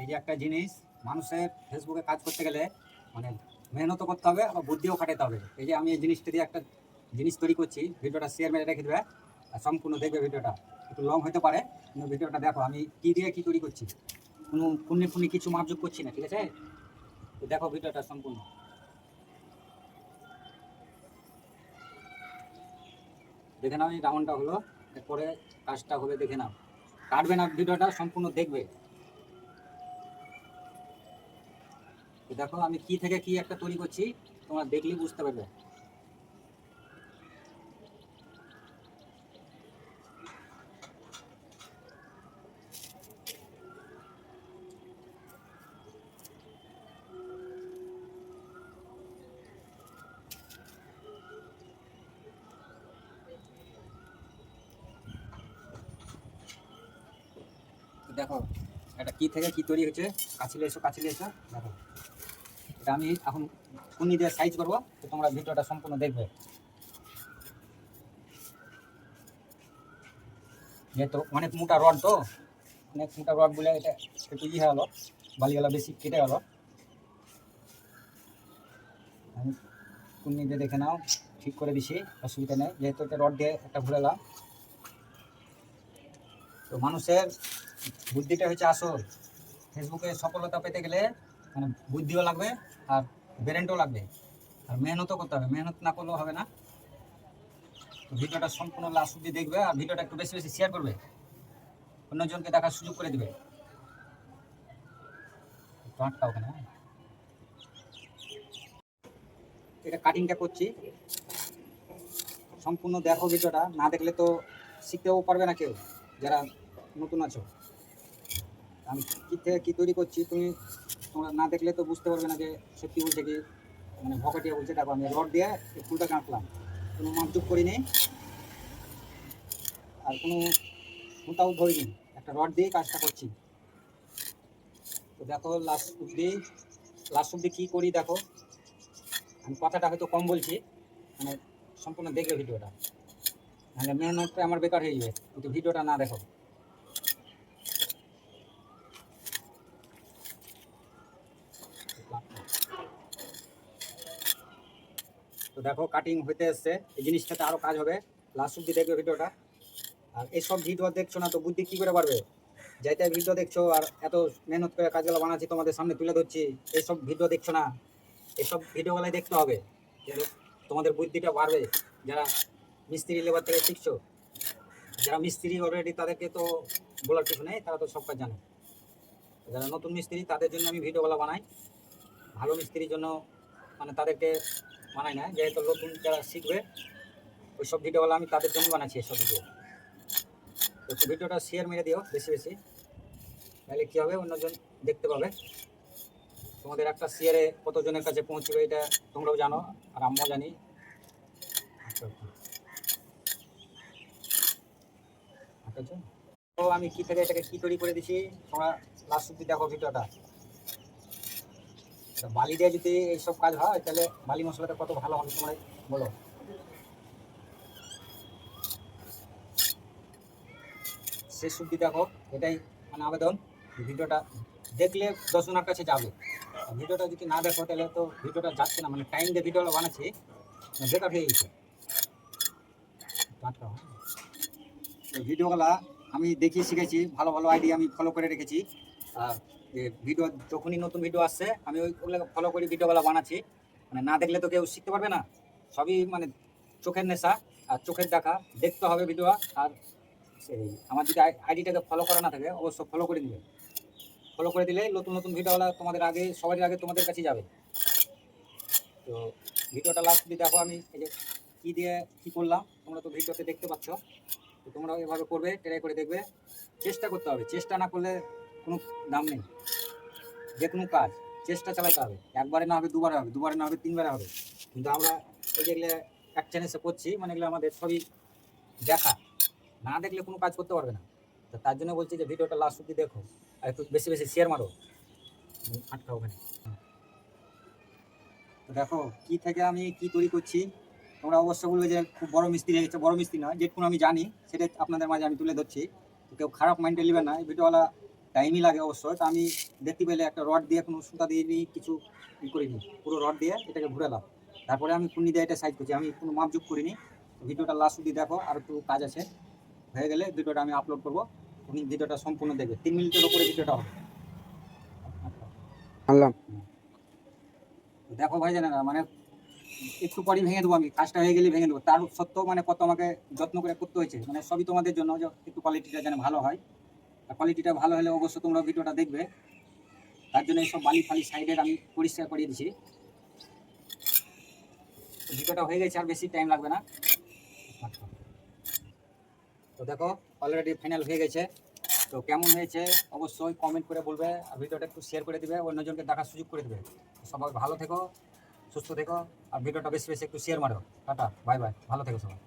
এই যে একটা জিনিস, মানুষের ফেসবুকে কাজ করতে গেলে মানে মেহনতও করতে হবে, আবার বুদ্ধিও খাটাতে হবে। এই যে আমি এই জিনিসটা দিয়ে একটা জিনিস তৈরি করছি, ভিডিওটা শেয়ার মেরে রেখে দেবে, আর সম্পূর্ণ দেখবে ভিডিওটা। একটু লং হতে পারে, কিন্তু ভিডিওটা দেখো, আমি কী দিয়ে কী তৈরি করছি। কোনো পুণ্যে পুণ্যে কিছু মাপযোগ করছি না, ঠিক আছে? তো দেখো ভিডিওটা সম্পূর্ণ। দেখে নাও এই রাউন্ডটা হলো, এরপরে কাজটা হবে দেখে নাও। কাটবে না, ভিডিওটা সম্পূর্ণ দেখবে। দেখো আমি কি থেকে কি একটা তৈরি করছি, তোমরা দেখলে বুঝতে পারবে। দেখো, এটা কি থেকে কি তৈরি হচ্ছে? কাছিলে এসো কাছিলে এসো, দেখো। এটা আমি এখন কুনি দিয়ে সাইজ করব, তো তোমরা ভিডিওটা সম্পূর্ণ দেখবে। যেহেতু অনেক মোটা রড তো, অনেক মোটা রড বলে এটা একটু ই হয়ে গেলো বেশি কেটে গেল। আমি কুনি দিয়ে দেখে নাও, ঠিক করে দিছি, অসুবিধা নেই। যেহেতু এটা রড দিয়ে একটা ঘুরালাম তো মানুষের বুদ্ধিটা হচ্ছে আসল। ফেসবুকে সফলতা পেতে গেলে মানে বুদ্ধিও লাগবে আর ব্রেনটাও লাগবে। আর মেহনতও করতে হবে, মেহনত না করলেও হবে না। তো ভিডিওটা সম্পূর্ণ লাস্ট অব্দি দেখবে আর ভিডিওটা একটু বেশি বেশি শেয়ার করবে। অন্যজনকে দেখার সুযোগ করে দেবে। একটু হ্যাঁ। এটা কাটিংটা করছি। সম্পূর্ণ দেখো ভিডিওটা, না দেখলে তো শিখতেও পারবে না কেউ, যারা নতুন আছো। আমি কী থেকে কী তৈরি করছি তুমি তোমরা না দেখলে তো বুঝতে পারবে না যে সত্যি বলছে কি মানে ভকাটিয়া বলছে, দেখো আমি রড দিয়ে ফুলটা কাটলাম। কোনো মাপজুপ করিনি। আর কোনো মোটাও ধরিনি। একটা রড দিয়ে কাজটা করছি। তো দেখো লাস্ট অব্দি লাস্ট অব্দি কী করি দেখো। আমি কথাটা হয়তো কম বলছি মানে সম্পূর্ণ দেখবে ভিডিওটা। মানে মেহনতটা আমার বেকার হয়ে যাবে। কিন্তু ভিডিওটা না দেখো। তো দেখো কাটিং হইতে এসছে। এই জিনিসটাতে আরও কাজ হবে। লাস্ট অব্দি দেখবে ভিডিওটা। আর এইসব ভিডিও দেখছ না তো বুদ্ধি কী করে পারবে যাইতে ভিডিও দেখছ, আর এত মেহনত করে কাজগুলো বানাচ্ছি, তোমাদের সামনে তুলে ধরছি এইসব ভিডিও দেখছ না? এইসব ভিডিওগুলাই দেখতে হবে। তোমাদের বুদ্ধিটা বাড়বে। যারা মিস্ত্রি লেবার থেকে শিখছো, যারা মিস্ত্রি অলরেডি তাদেরকে তো বলার কিছু নেই, তারা তো সব কাজ জানে। যারা নতুন মিস্ত্রি, তাদের জন্য আমি ভিডিওগুলো বানাই। ভালো মিস্ত্রির জন্য মানে তাদেরকে বানাই না যেহেতু নতুন যারা শিখবে ওই সব ভিডিওগুলো আমি তাদের জন্য বানাচ্ছি এসব ভিডিও তো ভিডিওটা শেয়ার মেরে দিও বেশি বেশি। তাহলে কী হবে অন্যজন দেখতে পাবে। তোমাদের একটা শেয়ারে কতজনের কাছে পৌঁছবে এটা তোমরাও জানো আর আমিও জানি। আচ্ছা, আচ্ছা। তো আমি কী থেকে এটাকে কী তৈরি করে দিছি? তোমরা লাস্ট অব্দি দেখো ভিডিওটা। বালি দিয়ে যদি এইসব কাজ হয়, তাহলে বালি মশলাটা কত ভালো হবে তোমরা? বলো। শেষ অব্দি দেখো এটাই মানে আবেদন। ভিডিওটা দেখলে দশজনের কাছে যাবে। ভিডিওটা যদি না দেখো, তাহলে তো ভিডিওটা যাচ্ছে না। মানে টাইম দিয়ে ভিডিওটা বানাচ্ছি, বেকার হয়ে গেছে। ভিডিওগুলা আমি দেখিয়ে শিখেছি ভালো ভালো আইডিয়া আমি ফলো করে রেখেছি। আর ভিডিও যখনই নতুন ভিডিও আসছে, আমি ওইগুলো ফলো করি ভিডিওগুলো বানাচ্ছি। মানে না দেখলে তো কেউ শিখতে পারবে না। সবই মানে চোখের নেশা আর চোখের দেখা। দেখতে হবে ভিডিও আর সেই, আমার যদি আইডিটাকে ফলো করা না থাকে, অবশ্য ফলো করে দিবে। ফলো করে দিলে নতুন নতুন ভিডিওগুলো তোমাদের আগে সবার আগে তোমাদের কাছে যাবে। তো ভিডিওটা লাস্ট দিয়ে দেখো আমি, এই যে কী দিয়ে কী করলাম, তোমরা তো ভিডিওতে দেখতে পাচ্ছ। তো তোমরাও এভাবে করবে ট্রাই করে দেখবে। চেষ্টা করতে হবে। চেষ্টা না করলে কোনো দাম নেই। যে কোনো কাজ, চেষ্টা চালাতে হবে। একবারে না হবে, দুবারে হবে, দুবারে না হবে, তিনবারে হবে। কিন্তু আমরা এই যেগুলো এক চ্যানেলসে করছি মানে এগুলো আমাদের সবই দেখা। না দেখলে কোনো কাজ করতে পারবে না। তো তার জন্য বলছি যে ভিডিওটা লাস্ট অব্দি দেখো, আর একটু বেশি বেশি শেয়ার মারো। আটকা ওখানে। তো দেখো, কি থেকে আমি কি তৈরি করছি? তোমরা অবশ্য বলবে যে খুব বড় মিস্ত্রি হয়ে গেছে, বড় মিস্ত্রি নয়, যেটুকু আমি জানি সেটা আপনাদের মাঝে আমি তুলে ধরছি। কেউ খারাপ মাইন্ডে নেবে না, এই ভিডিওওয়ালা টাইমই লাগে অবশ্যই তা আমি দেখতে পেলে একটা রড দিয়ে কোনো সুতা দিয়ে নিই কিছু ই করিনি পুরো রড দিয়ে এটাকে ঘুরালাম তারপরে আমি কুন্নি দিয়ে এটা সাইড করছি আমি কোনো মাপযোগ করিনি। ভিডিওটা লাস্ট অব্দি দেখো আর একটু কাজ আছে। হয়ে গেলে ভিডিওটা আমি আপলোড করব তুমি ভিডিওটা সম্পূর্ণ দেখবে তিন মিনিটের উপরে ভিডিওটা হবে। আনলাম। দেখো ভাই জানে না মানে একটু পরই ভেঙে দেবো আমি কাজটা হয়ে গেলে ভেঙে দেবো। তার সত্ত্বেও মানে কত আমাকে যত্ন করে করতে হয়েছে মানে সবই তোমাদের জন্য যে একটু কোয়ালিটিটা যেন ভালো হয়। কোয়ালিটিটা ভালো হলে অবশ্যই তোমরা ভিডিওটা দেখবে। তার জন্য এইসব বালি ফালি সাইডের আমি পরিষ্কার করিয়ে তো ভিডিওটা হয়ে গেছে, আর বেশি টাইম লাগবে না। তো দেখো অলরেডি ফাইনাল হয়ে গেছে। তো কেমন হয়েছে, অবশ্যই কমেন্ট করে বলবে, আর ভিডিওটা একটু শেয়ার করে দেবে, অন্যজনকে দেখার সুযোগ করে দেবে। সবাই ভালো থেকো, সুস্থ থেকো, আর ভিডিওটা বেশি বেশি একটু শেয়ার মারো। টাটা বাই বাই ভালো থেকো সবাই।